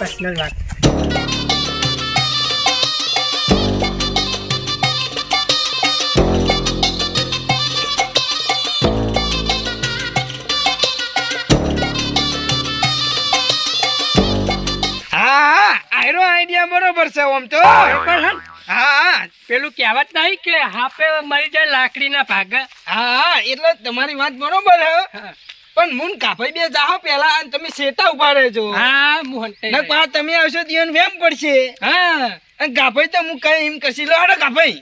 Personal વાત. હા હા આયરો આઈડિયા બરોબર છે ઓમ તો. હા પેલું કહેવત નહીં કે હાપે મરી જાય લાકડીના ભાગ. હા હા એટલે તમારી વાત બરોબર હે. પણ મુન કાપાઈ બે જાહો પેલા અને તમે સેટા ઊભા રહેજો. હા મોહન ને પા તમે આવશો દિયન વેમ પડશે. હા. અને કાપાઈ તો હું કઈ એમ કશી લો હેડો કાપાઈ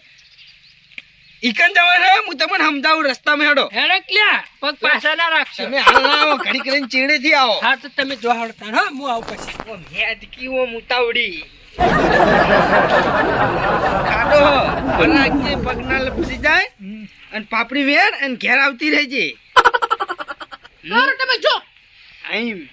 ઈકન જવા રે હું તમને સમજાવું રસ્તામાં હેડો. હેડક લ્યા પગ પાછા ના રાખશો. તમે હાલ આવો ઘડી કરીને ચીડે થી આવો. હા તો તમે જો હડતા હા હું આવું પછી. ઓ મેદકી ઓ મુતાવડી. ખાડો પલાગજે પગના લપસી જાય. અને પાપડી વેર અને ઘેર આવતી રહેજે. તમે જો. આઈમ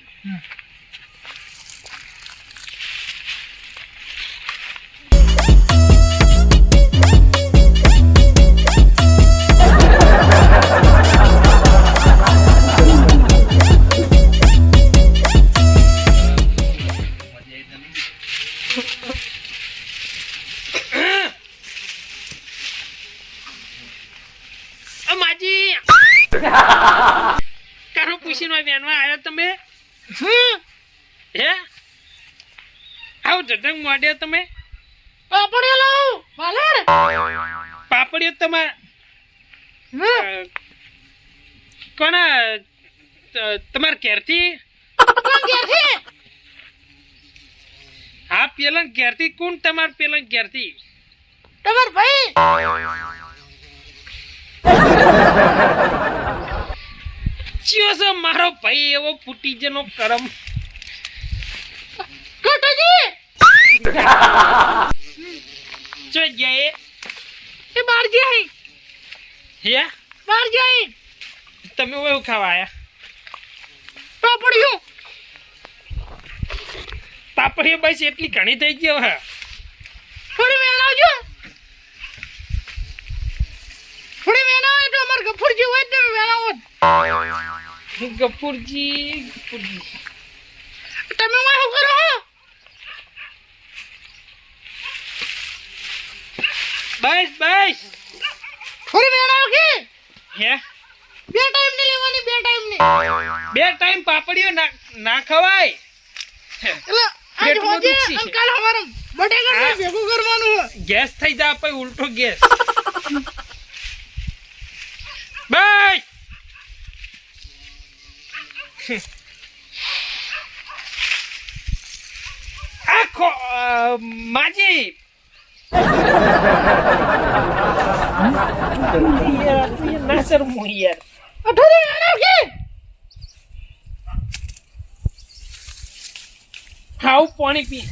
આવો જતંગ મોડે તમે. પાપડિયો લાવ વાલર. પાપડિયો તમાર કોના તમાર ઘેરથી? હા પેલા ઘેરથી. કોણ તમાર પેલા ઘેરથી? તમાર ભાઈ. ચિયો છે મારો ભાઈ એવો ફૂટી જેનો કરમ? જો જાય એ? બાર જાય હે. બાર જાય તમે એવું ખાવા આયા? પાપડીઓ પાપડીઓ બસ એટલી ઘણી થઈ ગયો હે થોડી વેણાવજો થોડી વેણ આવે તો અમાર ગફુરજી હોય ને વેણાવો ગફુરજી ગફુરજી. તમે ઓય શું કરો બસ બસ. થોડી વેણાવો કે? હે? બે ટાઈમની લેવાની બે ટાઈમની બે ટાઈમ પાપડીઓ ના ના ખવાય. એટલે પેટમાં દુખશે છે. કરવાનું ગેસ થઈ જાય પછી ઉલટો ગેસ. બસ. આખો માજી. ના શરમો યાર ખાવું પાણી પી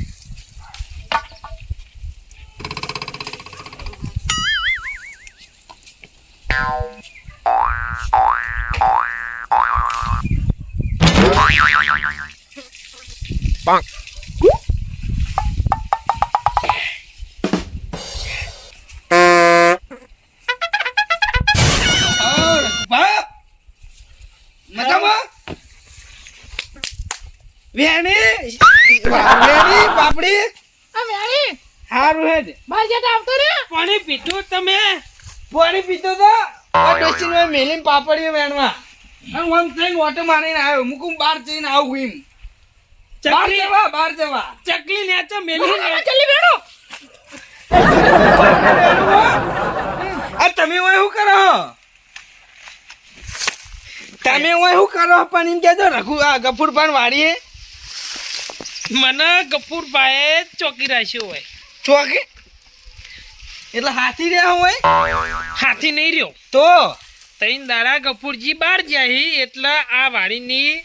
ઓર વેણી? વેણી પાપડી? હારું હેડ. પાણી પીધું તમે? પાણી પીધું તો? આ ડોસીને મેલીને પાપડીઓ વેણવા. અને ઓમ થઈને ઓટો મારીને આવ્યો. મુકું બાર જઈને આવું એમ. બહાર ચકલી જવા ચકલી નેચો મેલી જલ્દી બેઠો આ તમે ઓય શું કરો તમે ઓય શું કરો પણ એમ કહેજો રઘુ આ પણ વાળીએ મને ગફુરભાઈ ચોકી રાખ્યો હોય. ચોકી? એટલે હાથી રહ્યા હોય? હાથી નહીં રહ્યો. તો? તૈન દાડા ગફુરજી બહાર જાય એટલે આ વાડીની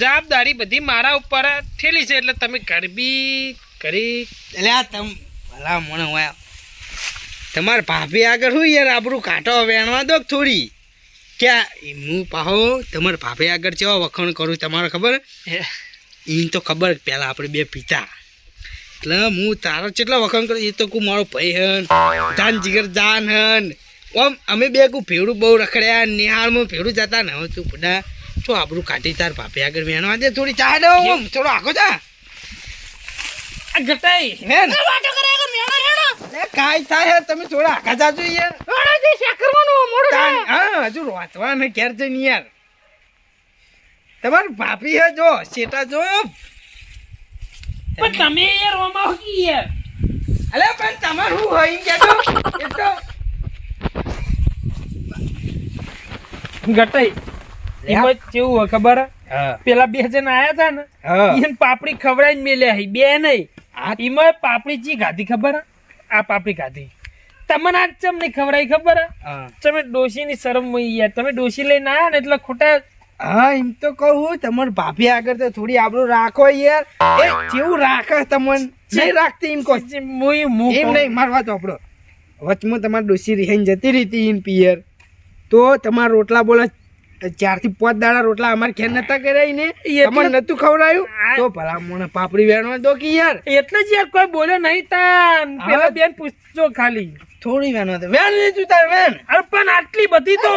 જવાબદારી બધી મારા ઉપર ઠેલી છે એટલે તમે કરબી કરી. એટલે આ તમ ભલા મને હોય તમારે ભાભી આગળ શું યાર આપણું કાંટો વેણવા દો થોડી? ક્યાં? હું પાહો તમારે ભાભી આગળ કેવા વખાણ કરું તમારે ખબર? એમ તો ખબર પહેલાં આપણે બે પીતા. એટલે હું તારો કેટલા વખાણ કરું એ તો કું મારો ભાઈ હન જાન જીગર જાન હન. ઓમ અમે બે કું ભેડું બહુ રખડ્યા નિહાળમાં ભેડું જતા ને હવે તું બધા શું આપણું કાઢી તાર ભાભી આગળ વેણવા આજે થોડી ચા દો ઓમ થોડો આખો જા. ગટાઈ વેણ વાટો કરે હેડો કાંઈ થાય તમે થોડા આખા જાજો યાર. જે મોડું હા હજુ વાંચવા ને ઘેર જઈને યાર. તમારી ભાભી હે જો સેટા જો પણ તમે યાર ઓમાં હોકી યાર? અલે પણ તમાર હું હોય કે તો એ તો ગટાઈ એમાં કેવું હોય ખબર? પેલા બે જણ આયા હતા ને એને પાપડી ખવડાવીને મેલ્યા હી બે નહીં. એમાં પાપડી ચી ખાધી ખબર? આ પાપડી ખાધી. તમને આજ ચમ નહીં ખવડાવી ખબર? તમે ડોશીની શરમ યાર. તમે ડોશી લઈને આયા ને એટલે ખોટા હા એમ તો કહું તમાર ભાભી આગળ તો થોડી આબરૂ રાખો યાર. એ જેવું રાખે તમને? નહીં રાખતી એમ કહો જે મુઈ મું એમ નહીં માર વાત આપણો વચમાં તમારી ડોસી રિહાઈને જતી રહી ઇન પિયર. તો તમારા રોટલા બોલે ચારથી પાંચ દાડા રોટલા અમારે ખેર નતા કર્યા ને તમને નતું ખવડાયું? તો ભલા મને પાપડી વેણવા દો કે યાર. એટલે જ યાર કોઈ બોલ્યો નહીં તાન. પેલા બેન પૂછજો ખાલી. થોડી વેણવા દો વેણ લીધું તાર વેણ. અરે પણ આટલી બધી તો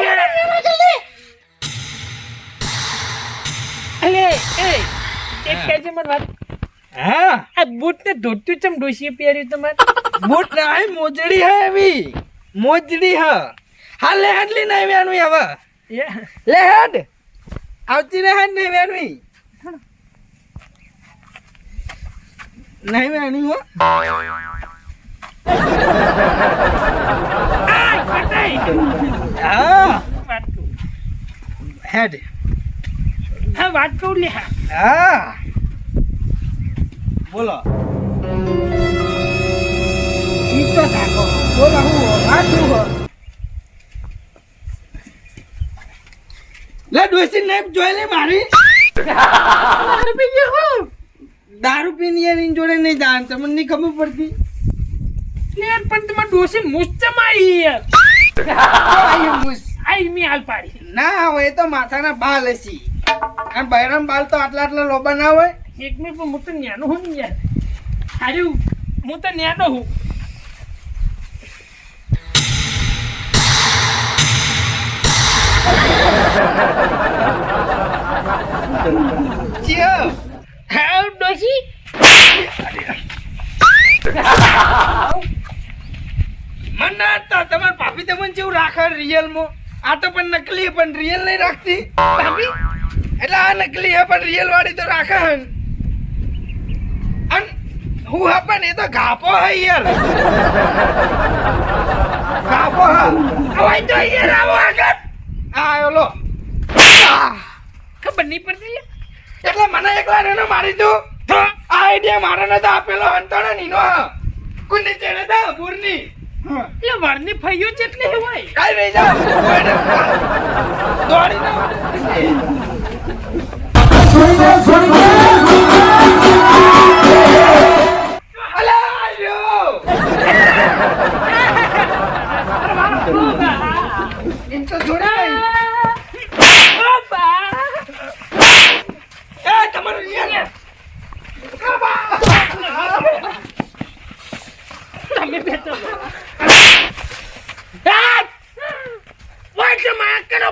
અલે એ એક કહેજે મને વાત. હા. આ બૂટ ને ધોત્યું ચમ ડોશીએ પહેર્યું તમારે? બૂટ ના હે મોજડી હે એવી. મોજડી હ. હા લે હેડલી નહીં વેણવી હવે. લે હેડ. આવતી રે હેડ નહીં વેણવી નહીં વેણવી હો. આ, કટાઈ. હા. વાત કહું. હેડ. હા વાત કહું લે. હા. બોલો. ઈ તો થાકો બોલો હું વાંચું હો? લે ડોસી ને જોઈ લે મારી. દારૂ પી ગયો હું. દારૂ પીને યાર જોડે નહીં જાણ તમને નહીં ખબર પડતી? યાર, પણ તમારે ડોશી મુસ્તમ આવી યાર? આઈ મુસ. આઈ મી હાલ પાડી. ના હોય એ તો માથાના બાલ હસી અને બૈરામ બાલ તો આટલા આટલા લોબા ના હોય. એક મિનિટ પણ હું તો નેનો હું ને યાર. હું તો ન્યાનો હું. મન તો તમાર ભાભી તમને જેવું રાખે રિયલમાં. આ તો પણ નકલી હે, પણ રિયલ નહીં રાખતી. ભાભી? એટલે આ નકલી હે પણ રિયલ વાળી તો રાખે હન અન હું હે પણ એ તો ગાપો હે યાર. ગાપો હે. અવાય તો યાર આવો આગળ. આ ઓલો! ખબર નહીં પડતી એટલે મને એકલા ને મારી દો. આ આઈડિયા મારા નતો આપેલો હંતોડે નીનો હા. કુંડી ચેડે દા પૂરની એટલે વરની ફઈઓ જેટલી હોય. કાઈ નહીં જાઓ દોડી ના.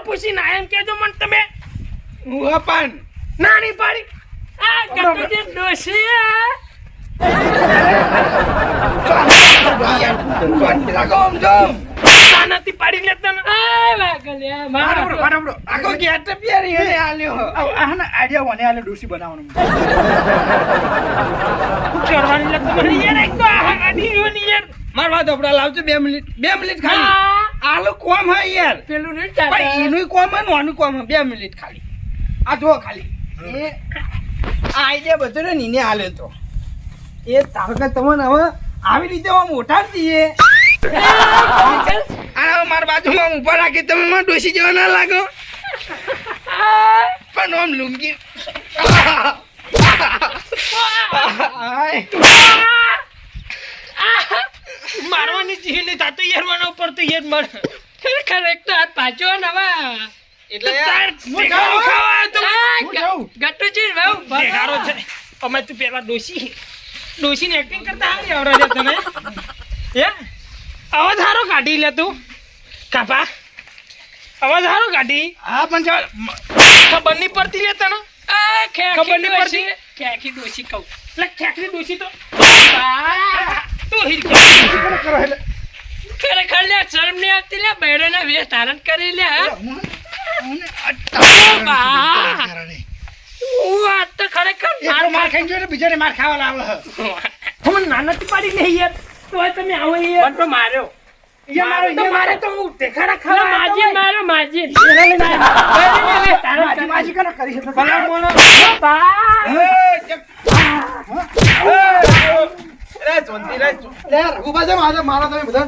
પૂછી ના એમ કેજો મને તમે હું પણ નાની પાડી. આ ગટુ જે ડોશી આ. આ નથી પાડી લેતા ને આ વાગલ્યા મારા આખો ગેટ પ્યારી હે આલ્યો. કરવાની લે તમારે યાર એક તો આ આડી રહ્યો ને યાર. માર વાત આપડા લાવજો બે મિનિટ. બે મિનિટ ખાલી. આલો કોમ હે યાર. પેલું નહીં ચાલે. એનું કોમ હે ને કોમ હે. બે મિનિટ ખાલી. આ જો ખાલી. એ આઈડિયા બધો ને નીને હાલે તો. એ તારો કે તમને હવે આવી રીતે આમ મોટા જ દઈએ અને મારા બાજુમાં ઊભા રાખી તમે મને ડોસી જેવા ના લાગો. પણ આમ લુંગી મારવાની ચીજ નહીં થતું યાર મને ઉપર તો યાર મર ખરેખર એક તો હાથ પાછો ને હવે. એટલે ખાવા તો. હું જાઉં. ગટુજી ભાવ ભેગારો છે. અમે તું પેલા ડોશી ડોશીની એક્ટિંગ કરતા આવી આવડે છે તને હે? અવાજ હારો કાઢી લે તું. કાપા. અવાજ હારો કાઢી. હા પણ ખબર નહીં પડતી લે તને. ખબર નહીં પડતી? ક્યાંકી ડોશી કહું. એટલે ખેકરી ડોશી તો. બા, તું હિરકી. ખરેખર લે શરમ નહીં આવતી લે બૈરાના વેશ ધારણ કરી લે હા? બા. તો ખરેખર માર માર ખાઈ ગયો ને બીજાને માર ખાવા લાવે હું નાનથી પાડી નહીં યાર. તોય તમે આવો યાર. પણ તો માર્યો. મારો તો તમે બધા.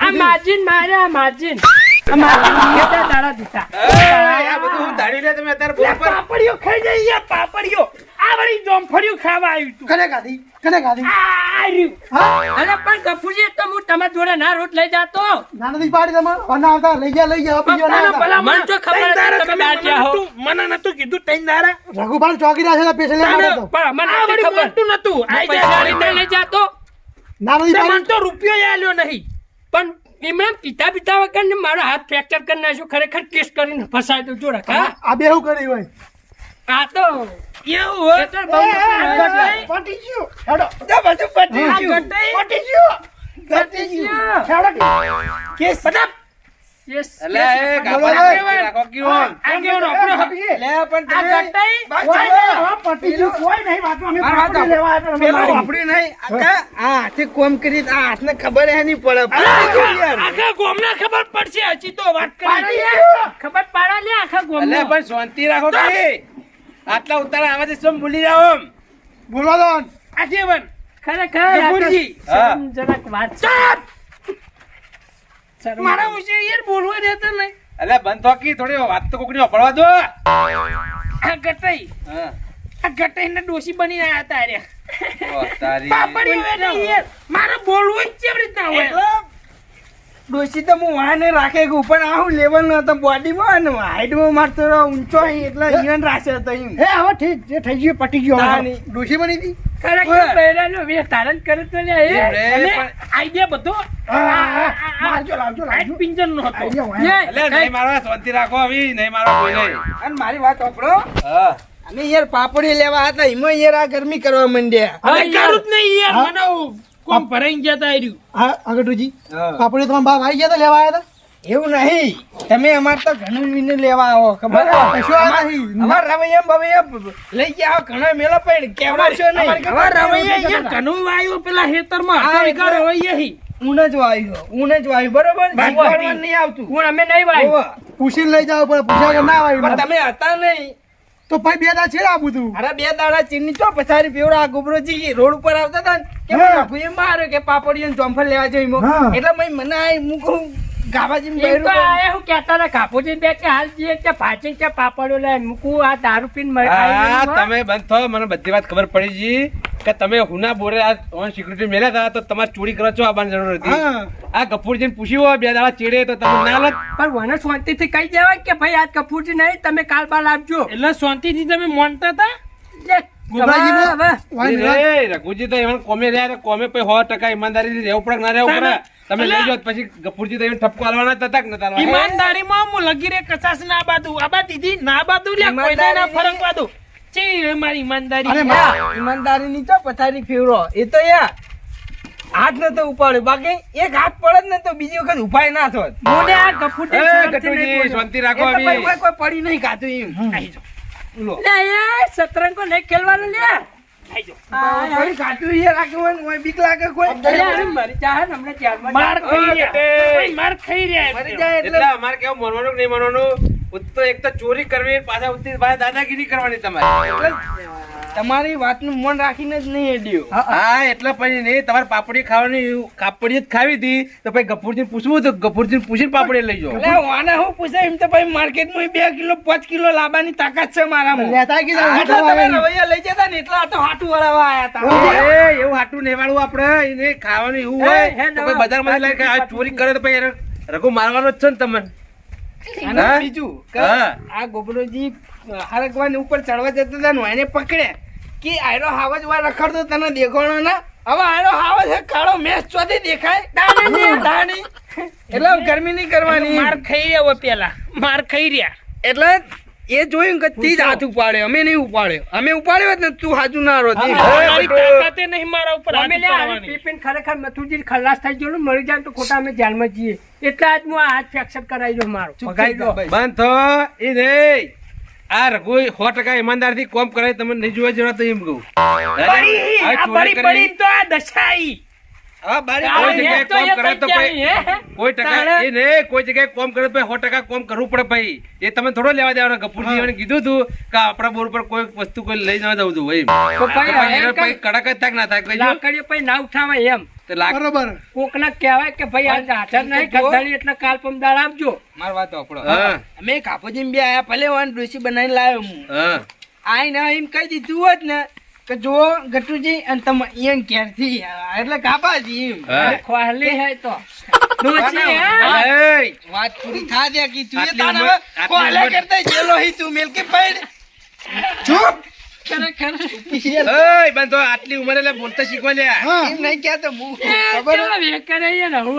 આ માજીન મારે આ માજીન. આ માજીન કેટલા દાડા દીધા લે, પાપડીઓ ખાઈ જાય પાપડીઓ. આ વળી જોમફળીઓ ખાવા આવ્યું તું. કને ગાધી કને ગાધી આ રહ્યું. હા? અરે પણ ગફુરજી તો હું તમારા જોડે ના રોટ લઈ જાતો. નાનાથી પાડી તમે વના આવતા લઈ ગયા લઈ ગયા બીજો ના પપ્પાના આવતા. ભલા મને તો ખબર ત્રણ દાડા હતી તમે તમે દાટ્યા હો. મને નતું કીધું દાડા. રઘુભાઈ ચોકી છે પેશે લેવા આવ્યો પણ મને નથી ખબર. બોલતું નતું. આઈ પૈસા લઈ જાતો. નાનાથી તે મને તો રૂપિયો આલ્યો નહીં. પણ એમણે પિતા પિતા વગર ને મારો હાથ ફ્રેક્ચર કરી નાખ્યો. ખરેખર કેસ કરીને ફસાય તો જોડે હા? આ બે શું કરી હોય? આ તો એવું હોય? હોય. પટી ગયું. હેડો. તો બધું પતી ગયું. ગટાઈ. પટી ગયું. પતી ગયું. હેડો. કેસ બધા Yes, એટલે એ ગાભા બોલો. રાખી રાખો કેવું? આ કેવડો આપણો હક. લે પણ આ ગટાઈ. કોઈ પટી ગયું કોઈ નહીં વાતો અમે પાપડી લેવા આવ્યા પેલો મારી. નહીં. આખા આ હાથે કોમ કરી આ હાથને ખબર હે નહીં પડે. આખા ગામને ખબર પડશે હજી તો વાત કરી. ખબર પાડો લે આખા એટલે ગામમાં. પણ શાંતિ રાખો કે. આટલા ઉતારા આવાથી શું ભૂલી જાઓ બોલો બોલવા આજે પણ ખરેખર જરાક વાત છે. મારા વિશે યાર બોલવા દેતા નહીં. એટલે બંધ થોકી થોડી વાત તો કોકની ઓપડવા દો. આ ગટઈ. આ ગટઈ ને ડોશી બની આયા તારે. ઓ તારી. પાપડી યાર. મારે બોલવું જ કેવી રીતના હોય? ડોશી તો હું વાહને રાખે કે ઉપર હું લેવલ નતો બોડીમાં અને હાઈટમાં મારતો રહ્યો ઊંચો એટલે ઈવન રાખે હતો એમ. હે હવે ઠીક જે થઈ ગયું પટી ગયું. ડોશી બની હતી? ખરેખર કરે તો લે એ. અને પણ- આઈડિયા બધો? હા, હા, હા. લાવજો લાવજો. પિંજર નો હતો. આઈડિયા હોય. એ, એટલે નહીં મારવા શાંતિ રાખો આવી નહીં મારવા કોઈ અને મારી વાત સાંભળો હા. અમે યાર પાપડી લેવા હતા એમાં યાર આ ગરમી કરવા માંડ્યા. કરું જ નહીં યાર મને કોમ ભરાઈ ગયા તા આર્યું. હા આગળજી. પાપડી તમારા બાપ આવી ગયા તા લેવા આવ્યા એવું નહીં. તમે અમાર તો ઘણું વિને લેવા આવો. ખબર હતા કશું નહીં અમાર રવૈયા બવૈયા લઈ ગયા. ઘણો મેલો પણ છો નહીં. અમાર રમૈયા અહીંયા ઘણું આવ્યો પેલા ખેતરમાં. એટલે- વીઘા રવૈયા હી. જ વાયુ. ઊને જ વાયુ. બરોબર? ભગવાન નહીં આવતું. હું અમે નહીં વાયુ. પૂછી પૂછીને લઈ જાવ પણ પૂછા ના પણ તમે હતા નહીં. તો ભાઈ બે દાડા છે આ બધું અરે બે દાડા ચીની ચો પછારી પેવડા આ ગોબરોજી રોડ ઉપર આવતા હતા ને કે હા. બાપુએ માર્યો કે પાપડીઓ જોમફળ લેવા જઈમો. એટલે મેં મને આ હું કહું ગાભાજી એમ આયા હું કહેતા હતા કાપુજી બે કે હાલ જઈએ કે પાછી કે પાપડો લઈને મૂકું આ દારૂ પીને મર- ખાઈ હા ગયું, હો. તમે બંધ થો મને બધી વાત ખબર પડી જી કે તમે હુના બોરે આ ઓન સિક્યુરિટી હતા તો તમારે ચોરી કરવા છો આ જરૂર હતી? આ કપૂરજીને પૂછ્યું હોય બે દાડા ચેડે તો તમે ના લો. પણ મને શાંતિ થી કહી દેવાય કે ભાઈ આ કપૂરજી નહીં તમે કાલ બાલ આપજો. એટલે શાંતિ થી તમે માનતા હતા? લે, ગોબરાજી હવે- હવે. વાય મેલા. એ રઘુજી તો એમાં કોમે રહ્યા કોમે પછી સો ટકા ઈમાનદારી રહેવું પડે કે ના રહેવું પડે? તમે લઈ જાઓ પછી ગફુરજી તો એને ઠપકો આલવાના જ હતા કે નતા આલવાના? હું લગી રે કચાસ ના બાદુ આબા દીધી ના બાદુ લે કોઈને ના ફરક બાદુ ચી મારી ઈમાનદારી. અરે ઈમાનદારીની તો પથારી ફેવરો. એ તો યા હાથ નતો ઉપાડ્યો. બાકી એક હાથ પડત ને તો બીજી વખત ઉપાય ના થોત. આ શાંતિ રાખો કોઈ પડી નહીં ખાતું એમ. લો. એ સતરંગો નહીં ખેલવાનું લે. ચોરી કરવી પાછા દાદાગીરી કરવાની તમારે. તમારી વાતનું મન રાખીને જ નહીં એડ્યું હા એટલે પછી નહીં તમારે પાપડી ખાવાની કાપડી જ ખાવી હતી તો પછી ગફુરજી પૂછવું તો ગફુરજી પૂછીને પાપડી લઈ જાઓ. એટલે વાને હું પૂછે એમ તો ભાઈ માર્કેટમાં બે કિલો પાંચ કિલો લાવવાની તાકાત છે મારામાં. લેતા કીધા એટલે તમે રવૈયા લઈ જતા ને એટલા તો હાટું વળાવા આવ્યા હતા એ એવું હાટું નેવાળું વાળું આપણે એને ખાવાનું એવું હોય હે, તો પછી બજારમાં લઈ કે આ ચોરી કરે તો પછી એને રઘુ મારવાનો જ છે ને તમને. અને બીજું આ ગોબરોજી હરગવાની ઉપર ચડવા જતા હતા ને એને પકડે કે આયરો હાવજ વાર રખડતો તને દેખાણો ના? હવે આયરો હાવજ હે કાળો મેસ ચોથી દેખાય. દાણી ને દાણી. એટલે ગરમી નહીં કરવાની માર ખાઈ રહ્યા હોય પેલા. માર ખાઈ રહ્યા. એટલે એ જોયું કે તીજ હાથ ઉપાડ્યો. અમે નહીં ઉપાડ્યો. અમે ઉપાડ્યો ને તું હાજુ ના રહો. મારી તાકાતે નહીં મારા ઉપર અમે લે ઉપાડવાની. ખરેખર મથુરજી ખલાસ થઈ ગયો મરી જાય તો ખોટા અમે જાનમાં જઈએ. એટલે આજ હું આ હાથ ફેક્ચર કરાવી દો મારો. ભગાઈ દો બંધ થો. એ રે. આ રઘુ સો ટકા ઈમાનદારથી કોમ કરે તમને નહીં જોવા જવા તો એમ કહું. પડી બળી તો આ દશાઈ. કોઈ જગ્યાએ એ તો કોમ એ કરે તો પૈસા ભાઈ- હે? કોઈ ટકા એ ને કોઈ જગ્યાએ કોમ કરે ભાઈ સો ટકા કોમ કરવું પડે ભાઈ. એ તમે થોડો લેવા દેવાનો ગફુરજી એને કીધું તું કે આપણા બોર પર કોઈ વસ્તુ કોઈ લઈ જવા દઉં છું ભાઈ કડક જ થાય ના થાય લાકડીઓ પછી ના ઉઠાવાય એમ. બરોબર. કોકને કહેવાય કે ભાઈ આજ હાજર નહીં ગદ્દારી એટલે કાલ પમદાર આપજો. મારી વાત. હા. અમે કાપોજી બે આયા ભલે વાન ડોસી બનાવીને લાવ્યો હું. હા. આઈને એમ કહી દીધું હોત ને કે જો ગટુજી અને તમે એમ ક્યારથી એટલે કાપાજી એમ. હા. હે. તો! વાત પૂરી થા દે કે તું હવે કોલે કરતા જેલો હી તું મેલ કે પડ ચૂપ. આટલી ઉંમરે એટલે બોલતા શીખવા એમ નહીં હું ખબર છે ને, હું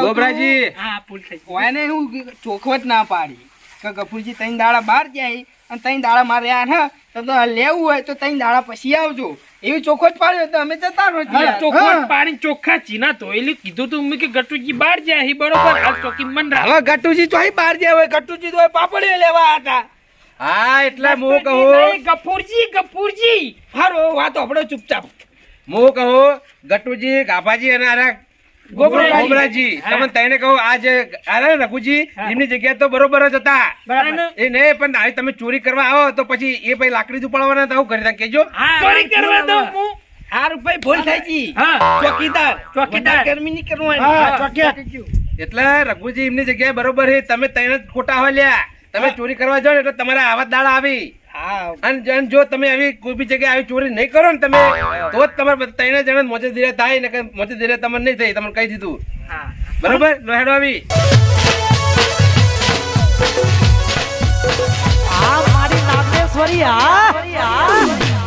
ગોબરાજી હા ચોખવટ ના પાડી. કે ગફુરજી તઈ દાડા બહાર જાય અને તઈ દાડા મારે આ ને તો તો લેવું હોય તો તઈ દાડા પછી આવજો. એવી ચોખવટ પાડ્યો તો અમે જતા હા, ચોખ્ખા પાણી ચોખ્ખા ચીના ધોયેલી. કીધું તું મેં કે ગટુજી બહાર જાય હી બરોબર? આ ચોકી મન હવે ગટુજી તો બહાર જાય હોય ગટુજી તો પાપડીઓ લેવા હતા. હા એટલે હું કહું. ગફુરજી ગફુરજી. હારો વાત આપણો ચૂપચાપ. હું કહું ગટુજી ગાભાજી અને આરા ગોબરાજી. આ જે રઘુજી એમની જગ્યાએ તો બરોબર જ હતા. એ નહીં પણ આવી તમે ચોરી કરવા આવો તો પછી એ પછી લાકડી ઉપાડવાના હતા કરી તા કેજો ચોરી કરવા દઉં હું. હારું ભાઈ ભૂલ થાય ચોકીદાર ચોકીદાર. ગરમી નહીં કરવાની. ચોકી. એટલે રઘુજી એમની જગ્યાએ બરોબર છે. તમે તઈને જ ખોટા હોય લ્યા. તમે ચોરી કરવા જાઓ એટલે તમારા આવા દાળ દાડા આવી. અને જો- જો તમે આવી કોઈ બી જગ્યાએ આવી ચોરી નહીં કરો ને તમે તો જ તમારે ત્રણ જણા મોજે ધીરે થાય ને મોજે ધીરે તમને નહીં થાય તમને કહી દીધું. બરોબર? લો હેડો આવી. આ મારી નાગેશ્વરી હા?